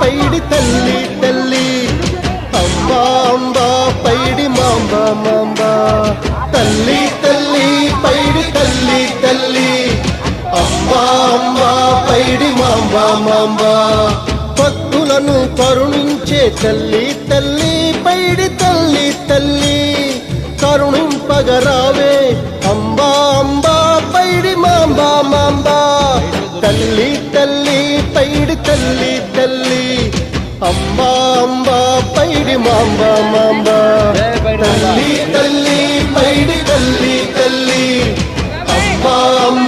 పైడి తల్లి తల్లి. అంబా అంబా పైడి మాంబా మాంబా. తల్లి తల్లి పైడి తల్లి తల్లి. అంబా అంబా పైడి మాంబా మాంబ. భక్తులను కరుణించే తల్లి తల్లి పైడి తల్లి తల్లి. కరుణింపగరావే అంబా అంబా పైడి మాంబా మాంబా. తల్లి తల్లి అంబా అంబా పైడి మాంబ మాంబ. తల్లి తల్లి పైడి తల్లి తల్లి. అమ్మా.